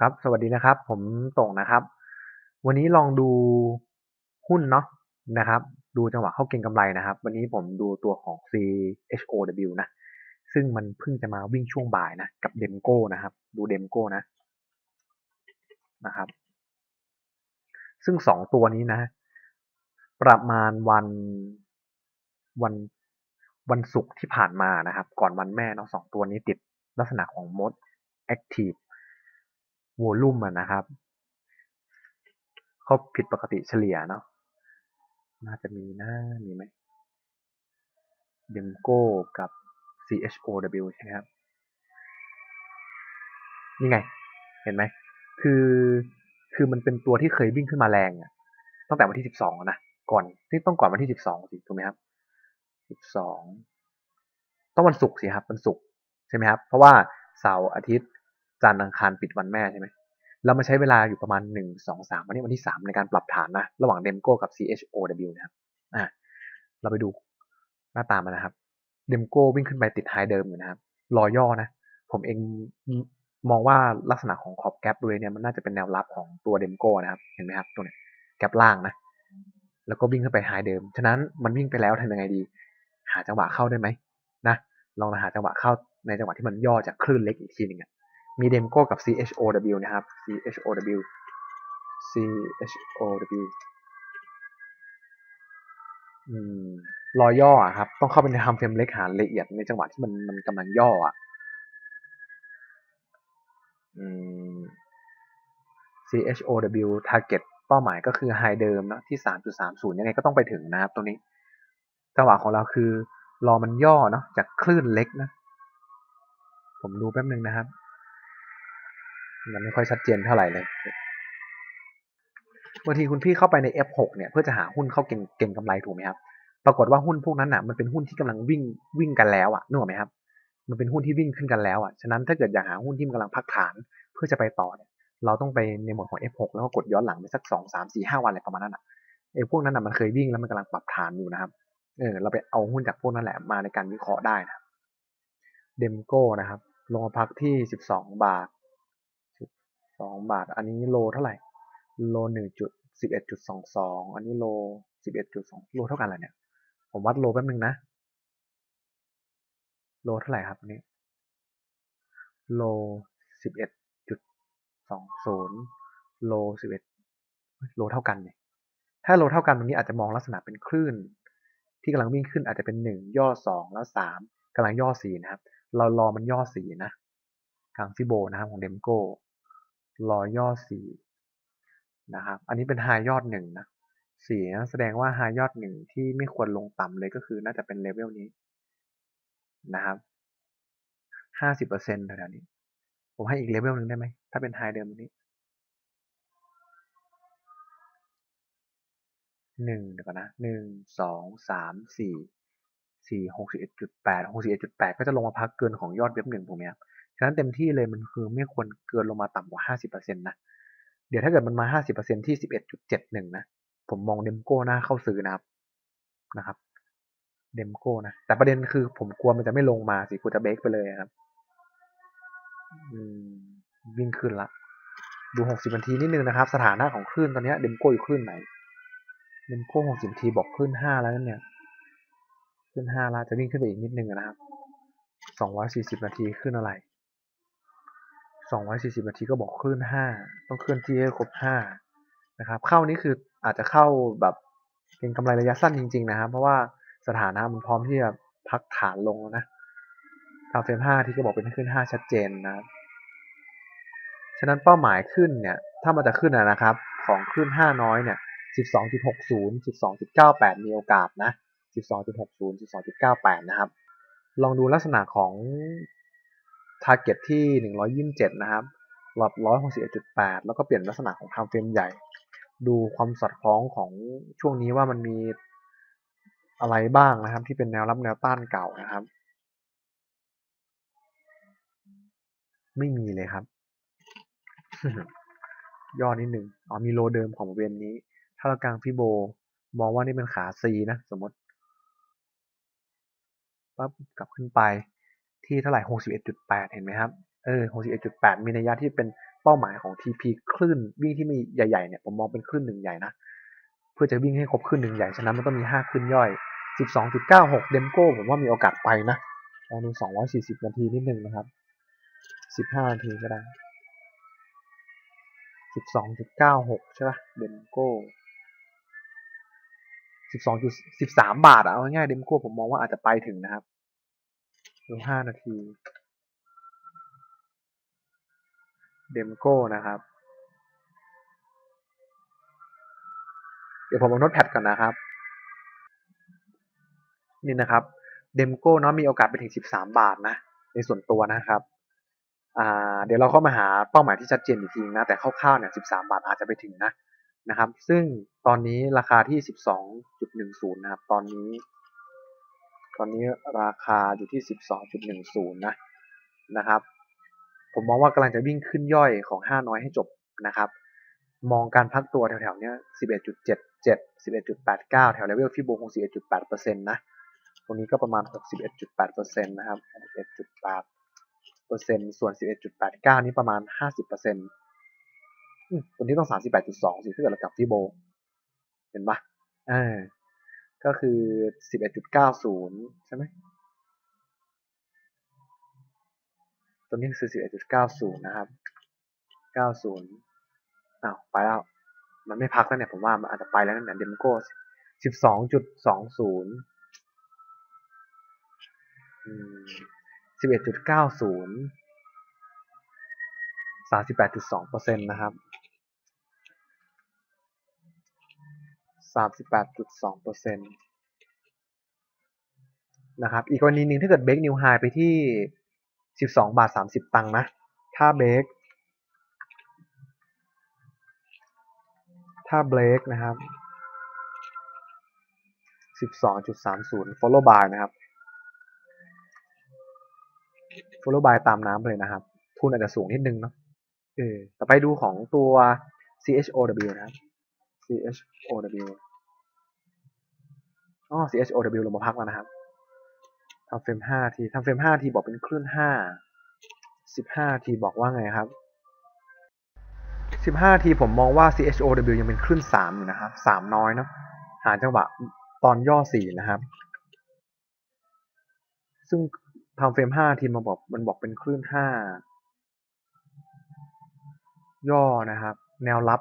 ครับ สวัสดีนะครับ ผมต่งนะครับ วันนี้ลองดูหุ้นเนาะนะครับ ดูจังหวะเข้าเก็งกำไรนะครับ วันนี้ผมดูตัวของ CHOW นะ ซึ่งมันเพิ่งจะมาวิ่งช่วงบ่ายนะ กับเดมโก้นะครับ ดูเดมโก้นะนะครับ ซึ่งสองตัวนี้นะ ประมาณวันวันวันศุกร์ที่ผ่านมานะครับ ก่อนวันแม่เนาะสองตัวนี้ติดลักษณะของ mode active วอลุ่มอะนะครับเขาผิดปกติเฉลี่ยเนาะน่าจะมีนะมีไหมเดมโก้กับ CHOW ใช่ไหมครับนี่ไง เห็นไหม คือ คือมันเป็นตัวที่เคยวิ่งขึ้นมาแรงอะตั้งแต่วันที่สิบสองนะ ก่อน ที่ต้องก่อนวันที่สิบสองสิ ถูกไหมครับสิบสอง ต้องวันศุกร์สิครับ วันศุกร์ใช่ไหมครับ เพราะว่าเสาร์อาทิตย์ จันทร์อังคารปิดวันแม่ใช่ไหมเรามาใช้เวลาอยู่ประมาณหนึ่งสองสามวันนี้วันที่สามในการปรับฐานนะระหว่างเดมโก้กับ CHOW นะครับอ่าเราไปดูหน้าตามันนะครับเดมโก้วิ่งขึ้นไปติดไฮเดิมอยู่นะครับรอย่อนะ ผมเองมองว่าลักษณะของขอบแกลบด้วยเนี่ยมันน่าจะเป็นแนวรับของตัวเดมโก้นะครับ เห็นไหมครับ ตัวเนี้ยแกลบล่างนะ แล้วก็วิ่งขึ้นไปไฮเดิม ฉะนั้นมันวิ่งไปแล้วทำยังไงดี หาจังหวะเข้าได้ไหมนะ ลองหาจังหวะเข้าในจังหวะที่มันย่อจากคลื่นเล็กอีกทีหนึ่งอะ มีเดมโก้กับ CHOW นะครับ CHOW CHOW อืมรอยย่อครับ ต้องเข้าไปในทำเฟรมเล็กหาละเอียดในจังหวะที่มันมันกำลังย่ออะอืม CHOW target เป้าหมายก็คือไฮเดิมนะที่ 3.30 ยังไงก็ต้องไปถึงนะครับตรงนี้ จังหวะของเราคือ รอมันย่อเนาะจากคลื่นเล็กนะ ผมดูแป๊บนึงนะครับ มันไม่ค่อยชัดเจนเท่าไหร่เลยบางทีคุณพี่เข้าไปใน F6 เนี่ยเพื่อจะหาหุ้นเข้าเก่งเก่งกำไรถูกไหมครับ ปรากฏว่าหุ้นพวกนั้นอะมันเป็นหุ้นที่กำลังวิ่งวิ่งกันแล้วอะนึกออกไหมครับ มันเป็นหุ้นที่วิ่งขึ้นกันแล้วอะ ฉะนั้นถ้าเกิดอยากหาหุ้นที่มันกำลังพักฐานเพื่อจะไปต่อเนี่ย เราต้องไปในหมวดของ F6 แล้วก็กดย้อนหลังไปสักสองสามสี่ห้าวันอะไรประมาณนั้นอะไอ้พวกนั้นอะมันเคยวิ่งแล้วมันกำลังปรับฐานอยู่นะครับ เออเราไปเอาหุ้นจากพวกนั้นแหละมาในการวิเคราะห์ได้นะ เดมโก้นะครับ ลงมาพักที่สิบสองบาท สองบาท อันนี้โลเท่าไหร่ โลหนึ่งจุดสิบเอ็ดจุดสองสองอันนี้โลสิบเอ็ดจุดสองโลเท่ากันอะไรเนี่ย ผมวัดโลแป๊บนึงนะ โลเท่าไหร่ครับอันนี้ โลสิบเอ็ดจุดสองศูนย์โลสิบเอ็ดโลเท่ากันเนี่ยถ้าโลเท่ากันตรงนี้อาจจะมองลักษณะเป็นคลื่น ที่กำลังวิ่งขึ้นอาจจะเป็นหนึ่งย่อสองแล้วสามกำลังย่อสี่นะครับ เรารอมันย่อสี่นะกลางฟิโบนะครับของเดมโก รอย่อสี่นะครับ อันนี้เป็นไฮยอดหนึ่งนะสี่นะแสดงว่าไฮยอดหนึ่งที่ไม่ควรลงต่ำเลยก็คือน่าจะเป็นเลเวลนี้นะครับห้าสิบเปอร์เซ็นต์แถวนี้ ผมให้อีกเลเวลหนึ่งได้ไหม ถ้าเป็นไฮเดิมนี้หนึ่งเดี๋ยวก่อนนะหนึ่งสองสามสี่สี่หกสิบเอ็ดจุดแปดหกสิบเอ็ดจุดแปดก็จะลงมาพักเกินของยอดเว็บหนึ่งถูกไหมครับ ฉะนั้นเต็มที่เลยมันคือไม่ควรเกินลงมาต่ำกว่าห้าสิบเปอร์เซ็นะ เดี๋ยวถ้าเกิดมันมาห้าสิบเปอร์เซ็นที่สิบเอ็ดจุดเจ็ดหนึ่งนะ ผมมองเดมโก้หน้าเข้าซื้อนะครับนะครับ เดมโก้นะ แต่ประเด็นคือผมกลัวมันจะไม่ลงมาสิกูจะเบรกไปเลยครับอืมวิ่งขึ้นละ ดูหกสิบนาทีนิดนึงนะครับ สถานะของคลื่นตอนนี้เดมโก้อยู่คลื่นไหน เดมโก้หกสิบนาทีบอกคลื่นห้าแล้วนั่นเนี่ยขึ้นห้าละจะวิ่งขึ้นไปอีกนิดนึงนะครับสองร้อยสี่สิบนาทีขึ้นอะไร สองร้อยสี่สิบนาทีก็บอกคลื่นห้าต้องเคลื่อนที่ให้ครบห้านะครับ เข้านี้คืออาจจะเข้าแบบเป็นกำไรระยะสั้นจริง ๆ นะครับ เพราะว่าสถานะมันพร้อมที่จะพักฐานลงแล้วนะทางเฟรมห้าที่ก็บอกเป็นขึ้นห้าชัดเจนนะฉะนั้นเป้าหมายขึ้นเนี่ยถ้ามันจะขึ้นนะครับ ของขึ้นห้าน้อยเนี่ยสิบสองจุดหกศูนย์สิบสองจุดเก้าแปดมีโอกาสนะสิบสองจุดหกศูนะครับ ลองดูลักษณะของ ที่หนึ่งร้อยยี่สิบเจ็ดนะครับหลอดร้อยหกสิบเอ็ดจุดแล้วก็เปลี่ยนลักษณะของ time frame ใหญ่ ดูความสอดคล้องของช่วงนี้ว่ามันมีอะไรบ้างนะครับ ที่เป็นแนวรับแนวต้านเก่านะครับ ไม่มีเลยครับ ย่อนิดหนึ่งอ๋อมีโลเดิมของบริเวณนี้ ถ้าเรากลางฟิโบ มองว่านี่เป็นขา C นะ สมมติปั๊บกลับขึ้นไป ที่เท่าไหร่ 61.8 เห็นไหมครับ เออ 61.8 มีนัยยะที่เป็นเป้าหมายของ TP คลื่นวิ่งที่มีใหญ่ๆ เนี่ย ผมมองเป็นคลื่นหนึ่งใหญ่นะ เพื่อจะวิ่งให้ครบคลื่นหนึ่งใหญ่ ฉะนั้นมันต้องมี 5 คลื่นย่อย 12.96 เดมโก้ผมว่ามีโอกาสไปนะลองดู 240 นาทีนิดนึงนะครับ 15 นาทีก็ได้ 12.96 ใช่ป่ะ เดมโก้12.13 บาทอะเอาง่ายๆเดมโก้ผมมองว่าอาจจะไปถึงนะครับ ดู5นาที เดมโก้นะครับ เดี๋ยวผมเอาโน้ตแพดก่อนนะครับ นี่นะครับ เดมโก้เนาะมีโอกาสไปถึง 13 บาทนะ ในส่วนตัวนะครับเดี๋ยวเราเข้ามาหาเป้าหมายที่ชัดเจนอีกทีนะ แต่คร่าวๆเนี่ย 13 บาทอาจจะไปถึงนะนะครับ ซึ่งตอนนี้ราคาที่ 12.10 นะครับ ตอนนี้ ตอนนี้ราคาอยู่ที่ 12.10 นะนะครับ ผมมองว่ากำลังจะวิ่งขึ้นย่อยของ 5 น้อยให้จบนะครับ มองการพักตัวแถวๆนี้11.77 11.89 แถวเลเวลที่โบคง11.8%นะตรงนี้ก็ประมาณ 61.8%นะครับ61.8%ส่วน 11.89 นี่ประมาณ 50%ตัวนี้ต้อง 38.2 สิถ้าเกิดเรากลับที่โบ เห็นปะอ่า ก็คือ11.90ใช่ไหมตัวนี้คือ11.90นะครับ90อ้าวไปแล้ว มันไม่พักแล้วเนี่ยผมว่ามันอาจจะไปแล้วนั่นแหละเดมโก้สิบสองจุดสองศูนย์สิบเอ็ดจุดเก้าศูนย์สามสิบแปดจุดสองเปอร์เซ็นต์นะครับ สามสิบแปดจุดสองเปอร์เซ็นต์นะครับ อีกกรณีหนึ่งถ้าเกิดเบรกนิวไฮไปที่สิบสองบาทสามสิบตังค์นะ ถ้าเบรกถ้าเบรกนะครับ12.30 follow by นะครับ follow by ตามน้ำเลยนะครับ ทุนอาจจะสูงนิดนึงเนาะเออ ต่อไปดูของตัว CHOW นะครับ CHOW อ๋อ CHOW ลงมาพักแล้วนะครับทำเฟรม5ทีทำเฟรม5ทีบอกเป็นคลื่น5 15ทีบอกว่าไงครับ15ทีผมมองว่า CHOW ยังเป็นคลื่น3อยู่นะครับ3น้อยเนาะหาจังหวะตอนย่อ4นะครับ ซึ่งทำเฟรม5ทีมาบอกมันบอกเป็นคลื่น5ย่อนะครับ แนวรับ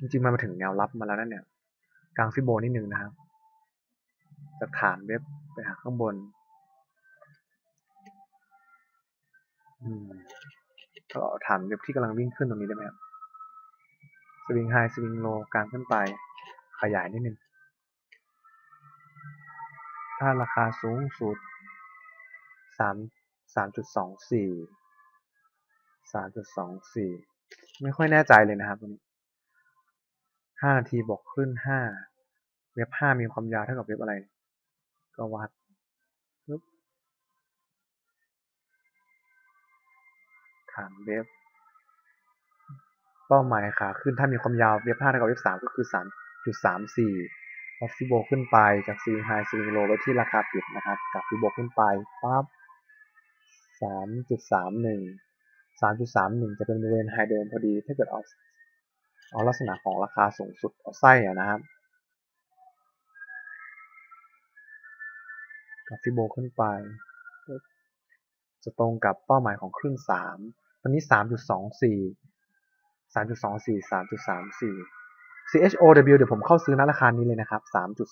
จริงๆมันมาถึงแนวรับมาแล้วนั่นเนี่ย กลางฟิโบนิดนึงนะครับ จากฐานเว็บไปหาข้างบน อืมก็ฐานเว็บที่กำลังวิ่งขึ้นตรงนี้ได้ไหมครับ สวิงไฮสวิงโลกลางขึ้นไป ขยายนิดนึง ถ้าราคาสูงสุดสามสามจุดสองสี่สามจุดสองสี่ไม่ค่อยแน่ใจเลยนะครับตรงนี้ ห้านาทีบอกขึ้นห้าเว็บห้ามีความยาวเท่ากับเว็บอะไร ก็วัดปึ๊บฐานเว็บ เป้าหมายขาขึ้นถ้ามีความยาวเว็บ5เท่ากับเว็บ3ก็คือ3.34พอฟิโบขึ้นไปจากซีไฮซีโลไว้ที่ราคาปิดนะครับจากฟิโบขึ้นไปปั๊บ3.31 3.31จะเป็นบริเวณไฮเดิมพอดี ถ้าเกิดเอา เอาลักษณะของราคาสูงสุดเอาไส้อะนะครับกับฟิโบขึ้นไป จะตรงกับเป้าหมายของครึ่ง3ตอนนี้ 3.24 3.24 3.34 CHOW เดี๋ยวผมเข้าซื้อณราคานี้เลยนะครับ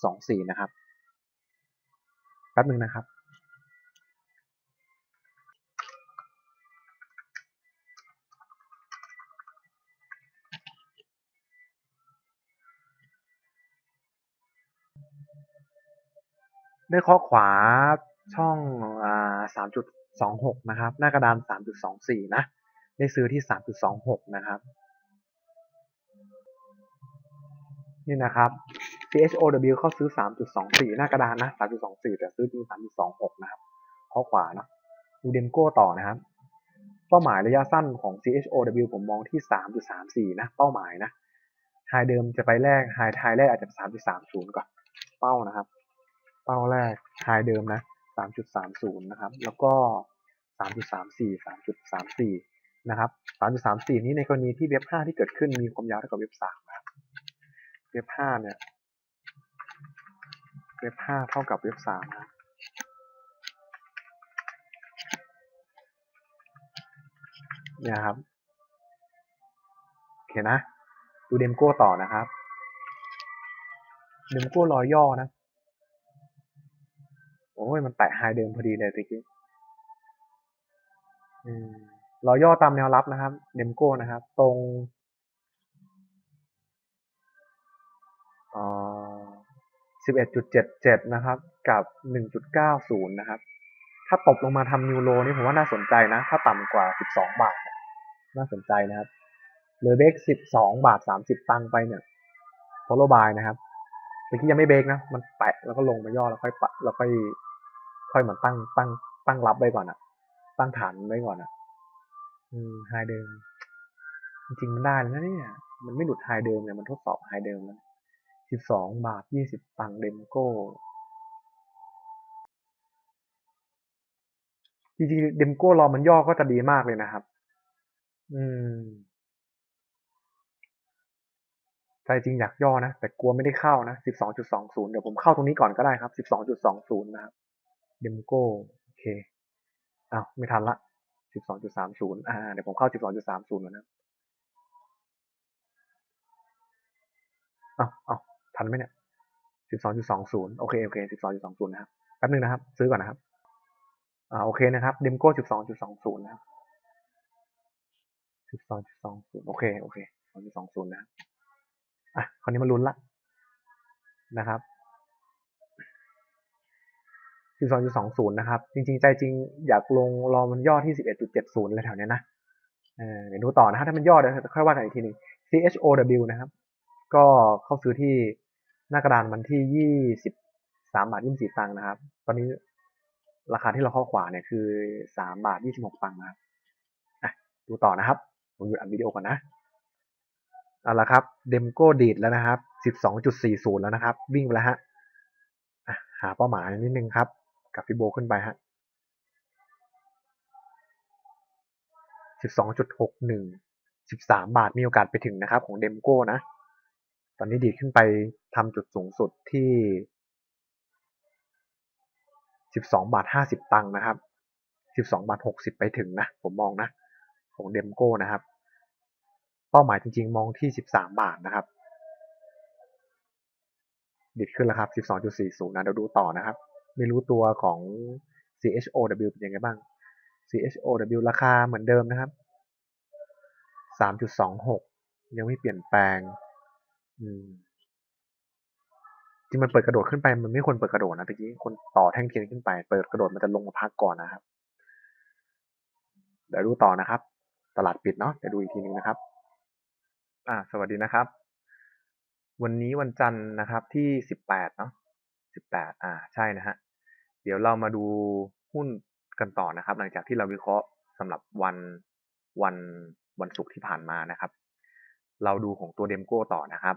3.24 นะครับ แป๊บนึงนะครับ ได้ข้อขวาช่องอ่า3.26นะครับ หน้ากระดาน3.24นะ ได้ซื้อที่3.26นะครับ นี่นะครับ CHOW เข้าซื้อ 3.24 หน้ากระดานนะ 3.24 แต่ซื้อจริง 3.26 นะครับ ข้อขวาเนาะดูเดมโก้ต่อนะครับ เป้าหมายระยะสั้นของ CHOW ผมมองที่ 3.34 นะ เป้าหมายนะไฮเดิมจะไปแรกไฮไฮแรกอาจจะ 3.30 ก่อน เป้านะครับ เป้าแรกไฮเดิมนะ 3.30 นะครับ แล้วก็สามจุดสามสี่สามจุดสามสี่นะครับสามจุดสามสี่นี้ในกรณีที่เว็บห้าที่เกิดขึ้นมีความยาวเท่ากับเว็บสามนะครับ เว็บห้าเนี่ย เว็บห้าเท่ากับเว็บสามนะเนี่ยครับโอเคนะ ดูเดมโก้ต่อนะครับ เดมโก้รอยย่อนะ โอ้ยมันแตะไฮเดิมพอดีเลยตะกี้อืมรอย่อตามแนวรับนะครับ เดมโก้นะครับ ตรงสิบเอ็ดจุดเจ็ดเจ็ดนะครับ กับหนึ่งจุดเก้าศูนย์นะครับ ถ้าตบลงมาทำนิวโรนี่ผมว่าน่าสนใจนะ ถ้าต่ำกว่าสิบสองบาท น่าสนใจนะครับเหลือเบรกสิบสองบาทสามสิบตังค์ไปเนี่ยโฟลบายนะครับเมื่อกี้ยังไม่เบรกนะ มันแตะแล้วก็ลงมาย่อแล้วค่อยปะแล้วค่อย ค่อยเหมือนตั้งตั้งตั้งรับไว้ก่อนอะตั้งฐานไว้ก่อนอะอืมไฮเดิม จริงมันได้แล้วนะเนี่ย มันไม่หลุดไฮเดิมเนี่ยมันทดสอบไฮเดิมแล้วสิบสองบาทยี่สิบตังเดมโก้จริงๆเดมโก้รอมันย่อก็จะดีมากเลยนะครับ อืมใจจริงอยากย่อนะ แต่กลัวไม่ได้เข้านะสิบสองจุดสองศูนย์เดี๋ยวผมเข้าตรงนี้ก่อนก็ได้ครับสิบสองจุดสองศูนย์นะครับ เดมโก้โอเคอ้าวไม่ทันละสิบสองจุดสามศูนย์อ่า เดี๋ยวผมเข้าสิบสองจุดสามศูนย์นะอ้าวอ้าวทันไหมเนี่ยสิบสองจุดสองศูนย์โอเค โอเคสิบสองจุดสองศูนะครับ แป๊บนึงนะครับ ซื้อก่อนนะครับ อ่า โอเคนะครับ เดมโก้สิบสองจุดสองศูนะครับสิบสองจุดสองศูนย์โอเค โอเคสองจุดสองศูนย์นะครับ อะ คราวนี้มาลุ้นละนะครับ สิบสองจุดสองศูนย์นะครับ จริงๆ ใจจริงอยากลงรอมันย่อที่สิบเอ็ดจุดเจ็ดศูนย์เลยแถวเนี้ยนะเออเดี๋ยวดูต่อนะฮะถ้ามันย่อเดี๋ยวค่อยว่ากันอีกทีหนึ่ง CHOW นะครับ ก็เข้าซื้อที่หน้ากระดานมันที่ยี่สิบสามบาทยี่สิบตังค์นะครับ ตอนนี้ราคาที่เราเข้าขวาเนี่ยคือสามบาทยี่สิบหกตังค์นะครับอะดูต่อนะครับผมหยุดอัดวิดีโอก่อนนะเอาละครับ เดมโก้ดีดแล้วนะครับสิบสองจุดสี่ศูนย์แล้วนะครับ วิ่งไปแล้วฮะอะหาเป้าหมายนิดนึงครับ กับฟิโบขึ้นไปฮะสิบสองจุดหกหนึ่งสิบสามบาทมีโอกาสไปถึงนะครับ ของเดมโก้นะ ตอนนี้ดีขึ้นไปทำจุดสูงสุดที่สิบสองบาทห้าสิบตังค์นะครับสิบสองบาทหกสิบไปถึงนะ ผมมองนะ ของเดมโก้นะครับ เป้าหมายจริงๆ มองที่สิบสามบาทนะครับดิดขึ้นแล้วครับสิบสองจุดสี่ศูนย์นะ เดี๋ยวดูต่อนะครับ ไม่รู้ตัวของ CHOW เป็นยังไงบ้าง CHOW ราคาเหมือนเดิมนะครับสามจุดสองหกยังไม่เปลี่ยนแปลง อืมจริงมันเปิดกระโดดขึ้นไปมันไม่ควรเปิดกระโดดนะตะกี้คนต่อแท่งเทียนขึ้นไป เปิดกระโดดมันจะลงมาพักก่อนนะครับ เดี๋ยวดูต่อนะครับ ตลาดปิดเนาะเดี๋ยวดูอีกทีหนึ่งนะครับ อ่า สวัสดีนะครับ วันนี้วันจันทร์นะครับที่สิบแปดเนาะสิบแปดอ่า ใช่นะฮะ เดี๋ยวเรามาดูหุ้นกันต่อนะครับ หลังจากที่เราวิเคราะห์สำหรับวันวันวันศุกร์ที่ผ่านมานะครับ เราดูของตัวเดมโก้ต่อนะครับ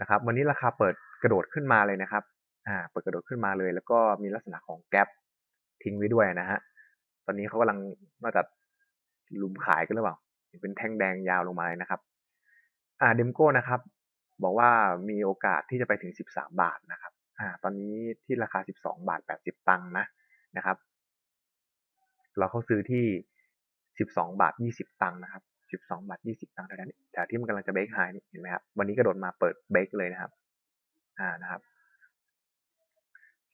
นะครับ วันนี้ราคาเปิดกระโดดขึ้นมาเลยนะครับอ่าเปิดกระโดดขึ้นมาเลย แล้วก็มีลักษณะของแกลบทิ้งไว้ด้วยนะฮะตอนนี้เขากำลังน่าจะลุมขายกันหรือเปล่าเป็นแท่งแดงยาวลงมาเลยนะครับอ่าเดมโก้นะครับ บอกว่ามีโอกาสที่จะไปถึง 13 บาทนะครับ อ่าตอนนี้ที่ราคา 12 บาท 80 ตังค์นะนะครับ เราเข้าซื้อที่ 12 บาท 20 ตังค์นะครับ 12 บาท 20 ตังค์เท่านั้นแต่ที่มันกำลังจะเบรกไฮนี่เห็นไหมครับวันนี้กระโดดมาเปิดเบรกเลยนะครับอ่านะครับ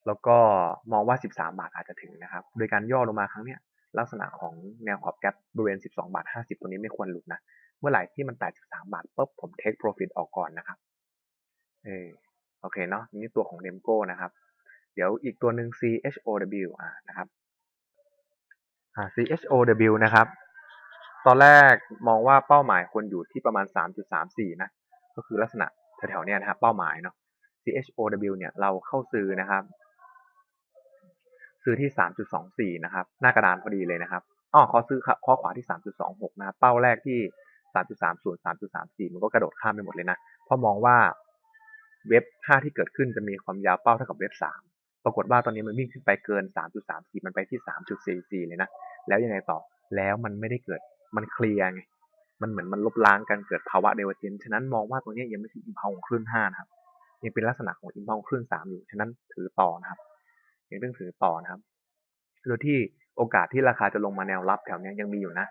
แล้วก็มองว่า 13 บาทอาจจะถึงนะครับ โดยการย่อลงมาครั้งเนี้ยลักษณะของแนวขอบแกปบริเวณ 12 บาท 50 ตัวนี้ไม่ควรหลุดนะ เมื่อไหร่ที่มันแตะ13 บาทปุ๊บผมเทคโปรฟิตออกก่อนนะครับ เออ อเคเนาะนี่ตัวของเดมโก้นะครับ เดี๋ยวอีกตัวหนึ่ง CHOW อ่านะครับอ่า CHOW นะครับ ตอนแรกมองว่าเป้าหมายควรอยู่ที่ประมาณ 3.34 นะ ก็คือลักษณะแถวๆเนี้ยนะครับเป้าหมายเนาะ CHOW เนี่ยเราเข้าซื้อนะครับ ซื้อที่ 3.24 นะครับ หน้ากระดานพอดีเลยนะครับอ๋อขอซื้อข้อขวาที่ 3.26 นะเป้าแรกที่ 3.30 3.34 มันก็กระโดดข้ามไปหมดเลยนะเพราะมองว่า เว็บ 5 ที่เกิดขึ้นจะมีความยาวเป้าเท่ากับเว็บ 3 ปรากฏว่าตอนนี้มันวิ่งขึ้นไปเกิน 3.34 มันไปที่ 3.44 เลยนะ แล้วยังไงต่อ แล้วมันไม่ได้เกิด มันเคลียร์ไง มันเหมือนมันลบล้างกันเกิดภาวะเดเวอเจน ฉะนั้นมองว่าตัวนี้ยังไม่ใช่อิมพาวของคลื่น 5 นะครับ ยังเป็นลักษณะของอิมพาวคลื่น 3 อยู่ ฉะนั้นถือต่อนะครับ ยังต้องถือต่อนะครับ โดยที่โอกาสที่ราคาจะลงมาแนวรับแถวนี้ยังมีอยู่นะ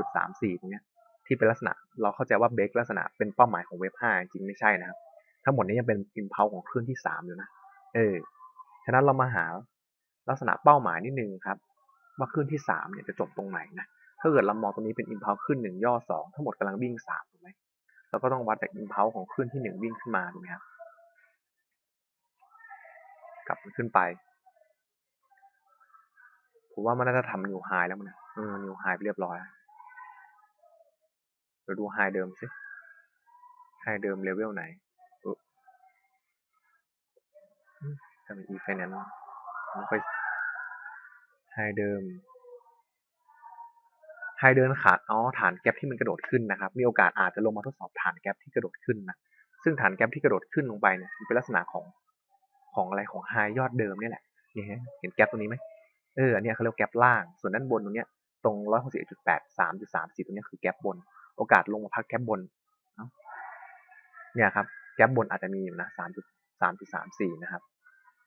3.34 ตรงเนี้ยที่เป็นลักษณะ เราเข้าใจว่าเบรกลักษณะเป็นเป้าหมายของเว็บ 5 จริงไม่ใช่นะครับ ทั้งหมดนี้ยังเป็นอิมพาวของคลื่นที่3อยู่นะ เออ ฉะนั้นเรามาหาลักษณะเป้าหมายนิดนึงครับ ว่าคลื่นที่3เนี่ยจะจบตรงไหนนะ ถ้าเกิดเรามองตรงนี้เป็นอิมพาวขึ้น1ย่อ2ทั้งหมดกำลังวิ่ง3ถูกไหมเราก็ต้องวัดจากอิมพาวของคลื่นที่1วิ่งขึ้นมาถูกไหมครับกลับขึ้นไปผมว่ามันน่าจะทำนิวไฮแล้วมันเออนิวไฮไปเรียบร้อยเดี๋ยวดูไฮเดิมสิไฮเดิมเลเวลไหน ทำเป็น e finance ไม่ค่อยไฮเดิมไฮเดินขาดอ๋อฐานแกลบที่มันกระโดดขึ้นนะครับ มีโอกาสอาจจะลงมาทดสอบฐานแกลบที่กระโดดขึ้นนะ ซึ่งฐานแกลบที่กระโดดขึ้นลงไปเนี่ยเป็นลักษณะของของอะไรของไฮยอดเดิมนี่แหละนี่ฮะเห็นแกลบตรงนี้ไหมเอออันนี้เขาเรียกแกลบล่าง ส่วนด้านบนตรงเนี้ยตรงร้อยหกสิบเอ็ดจุดแปดสามจุดสามสี่ตรงนี้คือแกลบบน โอกาสลงมาพักแกลบบนเนี่ยครับแกลบบนอาจจะมีอยู่นะสามจุดสามจุดสามสี่นะครับ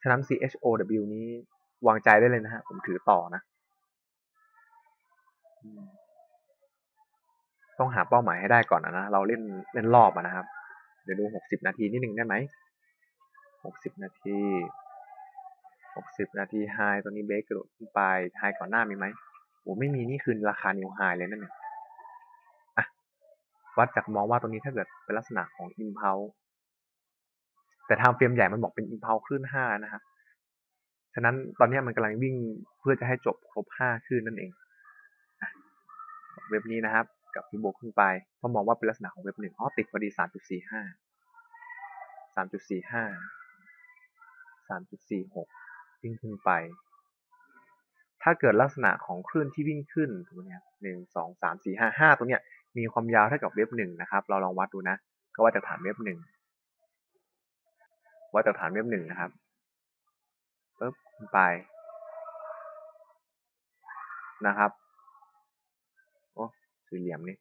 ฉะนั้น CHOW นี้วางใจได้เลยนะฮะ ผมถือต่อนะ ต้องหาเป้าหมายให้ได้ก่อนนะ เราเล่นเล่นรอบนะครับ เดี๋ยวดูหกสิบนาทีนิดนึงได้ไหมหกสิบนาทีหกสิบนาทีไฮตอนนี้เบรกกระโดดขึ้นไปไฮก่อนหน้ามีไหมโอ้ไม่มีนี่คือราคานิวไฮเลยนั่นเนี่ยอะวัดจากมองว่าตรงนี้ถ้าเกิดเป็นลักษณะของอิมเพล แต่ทางเฟรมใหญ่มันบอกเป็นอิมเพลคลื่นห้านะครับฉะนั้นตอนนี้มันกำลังวิ่งเพื่อจะให้จบครบห้าคลื่นนั่นเองเว็บนี้นะครับ กับฟิโบขึ้นไปเพราะมองว่าเป็นลักษณะของเว็บหนึ่งอ๋อติดพอดีสามจุดสี่ห้าสามจุดสี่ห้าสามจุดสี่หกวิ่งขึ้นไป ถ้าเกิดลักษณะของคลื่นที่วิ่งขึ้นตรงนี้หนึ่งสองสามสี่ห้าห้าตรงเนี้ยมีความยาวเท่ากับเว็บหนึ่งนะครับ เราลองวัดดูนะ ก็ว่าจากฐานเว็บหนึ่ง วัดจากฐานเว็บหนึ่งนะครับปึ๊บไปนะครับโอ้สี่เหลี่ยมนี่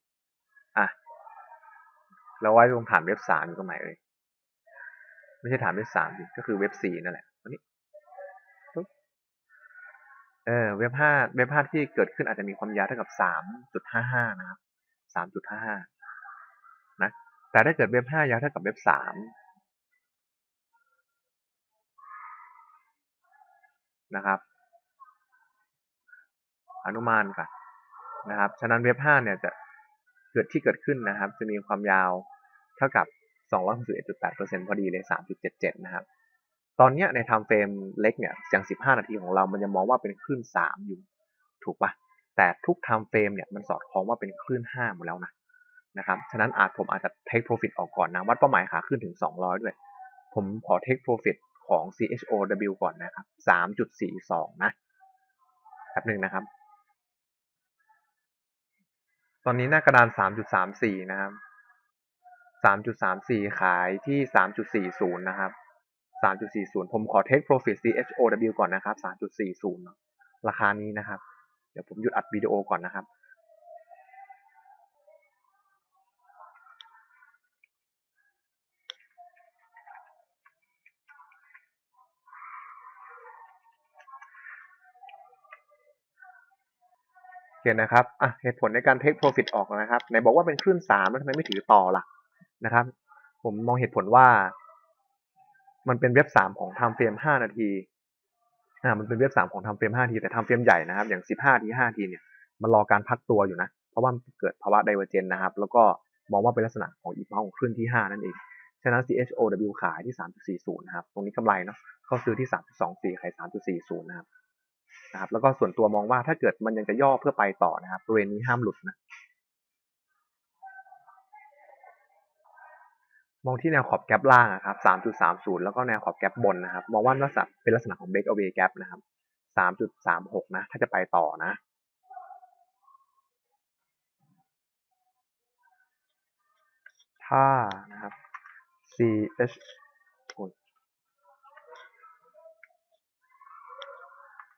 อะเราไว้ตรงฐานเว็บสามอยู่ตรงไหนเอ่ยไม่ใช่ฐานเว็บสามสิก็คือเว็บสี่นั่นแหละอันนี้ปึ๊บเออเว็บห้าเว็บห้าที่เกิดขึ้นอาจจะมีความยาวเท่ากับสามจุดห้าห้านะครับสามจุดห้าห้านะแต่ถ้าเกิดเว็บห้ายาวเท่ากับเว็บสาม นะครับ อนุมานก่อนนะครับ ฉะนั้นเว็บ5เนี่ยจะเกิดที่เกิดขึ้นนะครับ จะมีความยาวเท่ากับ 261.8%พอดีเลย 3.77 นะครับ ตอนนี้ในไทม์เฟรมเล็กเนี่ยอย่าง 15 นาทีของเรา มันจะมองว่าเป็นคลื่น 3 อยู่ ถูกปะแต่ทุกไทม์เฟรมเนี่ยมันสอดคล้องว่าเป็นคลื่น 5 หมดแล้วนะ นะครับ ฉะนั้นอาจผมอาจจะ take profit ออกก่อนนะ วัดเป้าหมายขาขึ้นถึง 200 ด้วย ผมขอ take profit ของ CHOW ก่อนนะครับ 3.42 นะแป๊บหนึ่งนะครับ ตอนนี้หน้ากระดาน 3.34 นะครับ 3.34 ขายที่ 3.40 นะครับ 3.40 ผมขอ take profit CHOW ก่อนนะครับ 3.40 ราคานี้นะครับ เดี๋ยวผมหยุดอัดวิดีโอก่อนนะครับ เห็นนะครับอะเหตุผลในการ take profit ออกนะครับไหนบอกว่าเป็นคลื่นสามแล้วทำไมไม่ถือต่อล่ะนะครับ ผมมองเหตุผลว่า มันเป็นเว็บสามของ time frame ห้านาทีอ่ามันเป็นเว็บสามของ time frame ห้านาทีแต่ time frame ใหญ่นะครับ อย่างสิบห้าทีห้าทีเนี่ยมันรอการพักตัวอยู่นะ เพราะว่าเกิดภาวะ divergence นะครับ แล้วก็มองว่าเป็นลักษณะของอีพาของคลื่นที่ห้านั่นเอง ฉะนั้น CHOW ขายที่ 3.40 นะครับ ตรงนี้กำไรเนาะ เข้าซื้อที่ 3.24 ขาย 3.40 นะครับ นะครับ แล้วก็ส่วนตัวมองว่าถ้าเกิดมันยังจะย่อเพื่อไปต่อนะครับบริเวณนี้ห้ามหลุดนะมองที่แนวขอบแกลบล่างครับ3.30 แล้วก็แนวขอบแกลบบนนะครับ มองว่าลักษณะเป็นลักษณะของ break away gap นะครับ 3.36 นะ ถ้าจะไปต่อนะ ถ้านะครับ CH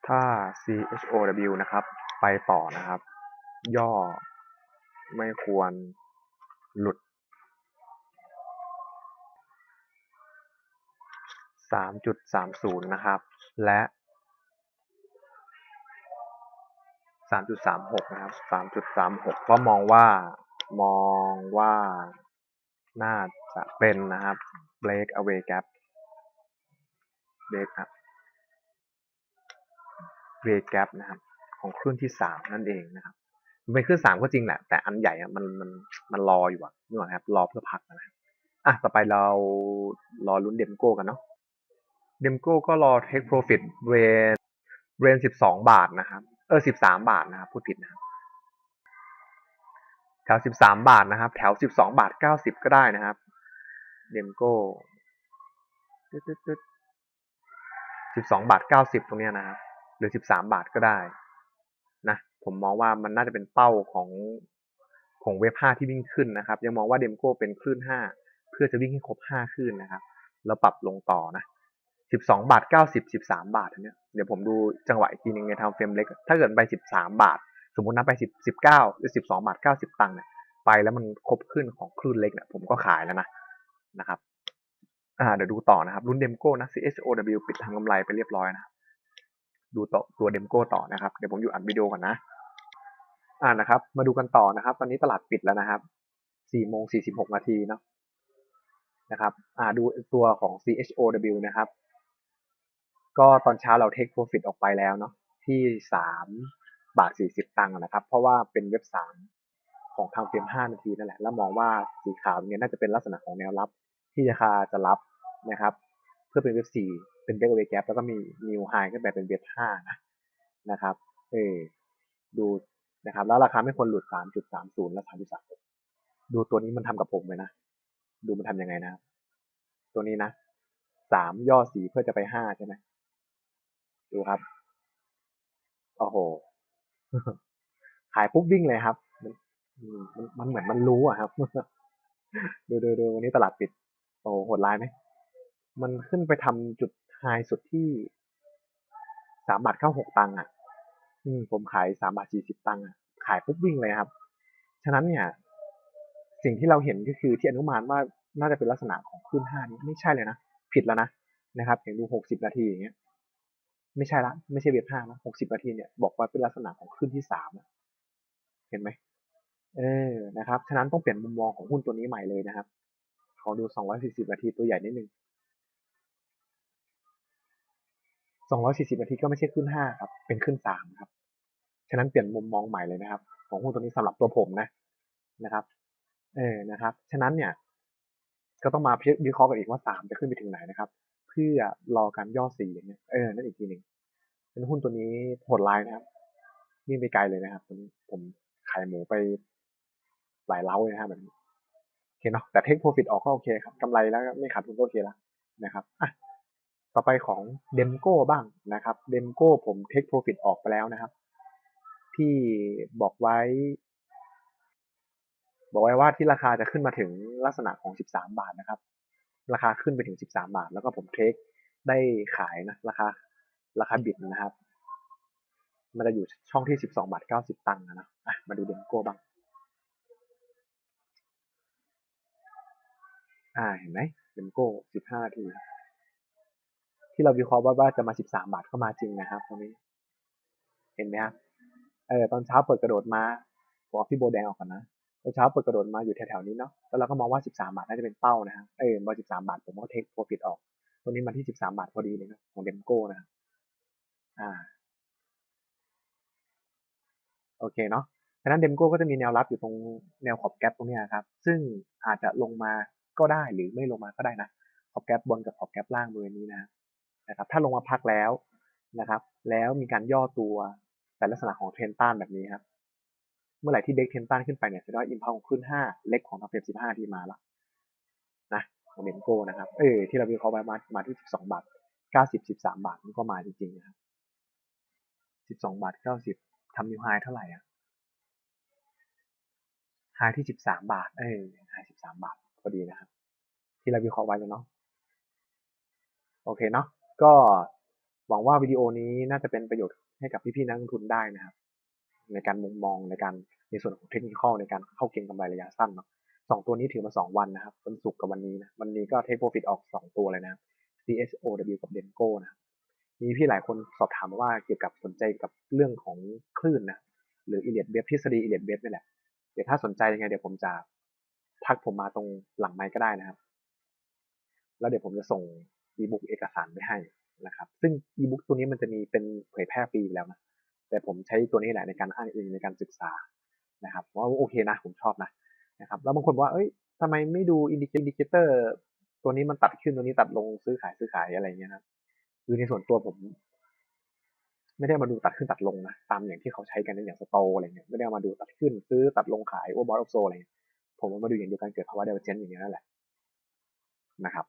ถ้า CHOW นะครับ ไปต่อนะครับ ย่อไม่ควรหลุด 3.30 นะครับ และ 3.36 นะครับ 3.36เพราะมองว่ามองว่าน่าจะเป็นนะครับ break away gap break up break gap นะครับของคลื่นที่3นั่นเองนะครับเป็นคลื่น3ก็จริงแหละแต่อันใหญ่อะมันมันมันรออยู่อะนึกออกครับรอเพื่อพักนะครับอะต่อไปเรารอลุ้นเดมโก้กันเนาะเดมโก้ก็รอ take profit เวนเวน12บาทนะครับเออ13บาทนะครับพูดผิดนะครับแถว13บาทนะครับ แถว12บาท90ก็ได้นะครับเดมโก้ตึ๊ดตึ๊ดตึ๊ด12บาท90ตรงเนี้ยนะครับ หรือ 13 บาทก็ได้นะผมมองว่ามันน่าจะเป็นเป้าของของเว็บ5ที่วิ่งขึ้นนะครับ ยังมองว่าเดมโก้เป็นคลื่น 5 เพื่อจะวิ่งให้ครบ 5 คลื่นนะครับ แล้วปรับลงต่อนะ 12 บาท 90 13 บาทอันเนี้ยเดี๋ยวผมดูจังหวะอีกทีนึงในทำเฟรมเล็ก ถ้าเกิดไป 13 บาท สมมตินับไป 10 19 หรือ 12 บาท 90 ตังค์เนี่ยไปแล้วมันครบขึ้นของคลื่นเล็กเนี่ยผมก็ขายแล้วนะนะครับอ่าเดี๋ยวดูต่อนะครับรุ่นเดมโก้นะ CHOW ปิดทำกำไรไปเรียบร้อยนะครับ ดูต่อตัวเดมโก้ต่อนะครับ เดี๋ยวผมอยู่อัดวิดีโอก่อนนะ อ่านะครับ มาดูกันต่อนะครับ ตอนนี้ตลาดปิดแล้วนะครับ4โมง46 นาทีเนาะนะครับ อ่าดูตัวของ CHOW นะครับ ก็ตอนเช้าเราเทคโปรฟิตออกไปแล้วเนาะที่ 3 บาท 40 ตังค์นะครับ เพราะว่าเป็นเว็บ 3 ของทางเฟรม5นาทีนั่นแหละ แล้วมองว่าสีขาวเนี่ยน่าจะเป็นลักษณะของแนวรับที่ราคาจะรับนะครับ เพื่อเป็นเว็บ4 เป็นเบรกเวแกปแล้วก็มีนิวไฮขึ้นไปเป็นเว็บ5นะนะครับเออดูนะครับ แล้วราคาไม่ควรหลุด 3.30 และ 3.36 ดูตัวนี้มันทำกับผมเลยนะ ดูมันทำยังไงนะ ตัวนี้นะสามย่อสีเพื่อจะไปห้าใช่ไหมดูครับ โอ้โห ขายปุ๊บวิ่งเลยครับมันมันมันเหมือนมันรู้อะครับ ดูดูดูวันนี้ตลาดปิด โอ้โหดร้ายไหม มันขึ้นไปทำจุด ไฮสุดที่สามบาทเก้าหกตังค์อะ อืม ผมขายสามบาทสี่สิบตังค์อะ ขายปุ๊บวิ่งเลยครับ ฉะนั้นเนี่ย สิ่งที่เราเห็นก็คือที่อนุมานว่าน่าจะเป็นลักษณะของคลื่นห้านี้ไม่ใช่เลยนะ ผิดแล้วนะนะครับอย่างดูหกสิบนาทีอย่างเงี้ย ไม่ใช่ละ ไม่ใช่เว็บห้านะหกสิบนาทีเนี่ยบอกว่าเป็นลักษณะของคลื่นที่สามเห็นไหมเออนะครับ ฉะนั้นต้องเปลี่ยนมุมมองของหุ้นตัวนี้ใหม่เลยนะครับ ขอดูสองร้อยสี่สิบนาทีตัวใหญ่นิดนึง สองร้อยสี่สิบนาทีก็ไม่ใช่ขึ้นห้าครับ เป็นขึ้นสามครับ ฉะนั้นเปลี่ยนมุมมองใหม่เลยนะครับ ของหุ้นตัวนี้สำหรับตัวผมนะนะครับ เออนะครับ ฉะนั้นเนี่ย ก็ต้องมาวิเคราะห์กันอีกว่าสามจะขึ้นไปถึงไหนนะครับ เพื่อรอการย่อสีอย่างเงี้ยเออนั่นอีกทีหนึ่งเป็นหุ้นตัวนี้โหดร้ายนะครับนี่ไปไกลเลยนะครับผมขายหมูไปหลายเล้าเลยนะครับแบบนี้โอเคเนาะแต่เทคโปรฟิตออกก็โอเคครับกำไรแล้วไม่ขาดทุนก็โอเคแล้วนะครับอะ ต่อไปของเดมโก้บ้างนะครับเดมโก้ผมเทคโปรฟิตออกไปแล้วนะครับ ที่บอกไว้ บอกไว้ว่าที่ราคาจะขึ้นมาถึงลักษณะของ 13 บาทนะครับ ราคาขึ้นไปถึง 13 บาท แล้วก็ผมเทคได้ขายนะราคาราคาบิดนะครับ มันจะอยู่ช่องที่ 12 บาท 90 ตังค์นะอะมาดูเดมโก้บ้างอ่าเห็นไหมเดมโก้ 15 ที ที่เราวิเคราะห์ว่าว่าจะมา 13 บาทก็มาจริงนะครับตรงนี้ เห็นไหมครับเออตอนเช้าเปิดกระโดดมาผมเอาพี่โบแดงออกก่อนนะตอนเช้าเปิดกระโดดมาอยู่แถวๆนี้เนาะแล้วเราก็มองว่า 13 บาทน่าจะเป็นเป้านะครับเออมา13 บาทผมก็เทคโปรฟิตออกตัวนี้มาที่ 13 บาทพอดีเลยนะของเดมโก้นะอ่าโอเคเนาะฉะนั้นเดมโก้ก็จะมีแนวรับอยู่ตรงแนวขอบแกลบตรงนี้ครับ ซึ่งอาจจะลงมาก็ได้หรือไม่ลงมาก็ได้นะ ขอบแกลบบนกับขอบแกลบล่างบริเวณนี้นะ นะครับถ้าลงมาพักแล้วนะครับ แล้วมีการย่อตัวแต่ลักษณะของเทรนต้านแบบนี้ครับ เมื่อไหร่ที่เด็กเทรนต้านขึ้นไปเนี่ยแสดงว่าอิมพาวขึ้น 5 เล็กของทางเฟรม15 ที่มาแล้วนะของเดมโก้นะครับเออที่เราวิเคราะห์ไว้มามาที่ 12 บาท 90 13 บาทมันก็มาจริงๆนะครับ 12 บาท 90ทำนิวไฮเท่าไหร่อะไฮที่ 13 บาท เออไฮ13 บาทพอดีนะครับ ที่เราวิเคราะห์ไว้แล้วเนาะโอเคเนาะ ก็หวังว่าวิดีโอนี้น่าจะเป็นประโยชน์ให้กับพี่ๆนักลงทุนได้นะครับ ในการมุมมองในการในส่วนของเทคนิคในการเข้าเก็งกำไรระยะสั้นเนาะสองตัวนี้ถือมาสองวันนะครับวันศุกร์กับวันนี้นะวันนี้ก็เทคโปรฟิตออกสองตัวเลยนะ CSOW กับ Denko นะมีพี่หลายคนสอบถามมาว่าเกี่ยวกับสนใจกับเรื่องของคลื่นนะหรืออิเลียดเบฟทฤษฎีอิเลียดเบฟนี่แหละเดี๋ยวถ้าสนใจยังไงเดี๋ยวผมจะทักผมมาตรงหลังไมค์ก็ได้นะครับ แล้วเดี๋ยวผมจะส่ง อีบุ๊กเอกสารไปให้นะครับ ซึ่งอีบุ๊กตัวนี้มันจะมีเป็นเผยแพร่ฟรีแล้วนะ แต่ผมใช้ตัวนี้แหละในการอ้างอิงในการศึกษานะครับว่าโอเคนะผมชอบนะนะครับ แล้วบางคนว่าเอ้ยทำไมไม่ดูอินดิเคเตอร์ตัวนี้มันตัดขึ้นตัวนี้ตัดลงซื้อขายซื้อขายอะไรเงี้ยนะคือในส่วนตัวผม ไม่ได้มาดูตัดขึ้นตัดลงนะตามอย่างที่เขาใช้กันในอย่างสโตอะไรเงี้ยไม่ได้มาดูตัดขึ้นซื้อตัดลงขายโอบอสออฟโซอะไรผมมาดูอย่างเดียวกันเกิดภาวะเดเวอร์เจนอย่างนี้นั่นแหละนะครับ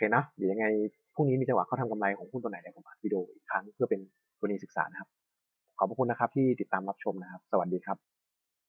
เคนะเดี๋ยวยังไงพรุ่งนี้มีจังหวะเข้าทำกำไรของหุ้นตัวไหนเดี๋ยวผมอัดวิดีโออีกครั้งเพื่อเป็นกรณีศึกษานะครับ ขอบพระคุณนะครับที่ติดตามรับชมนะครับ สวัสดีครับ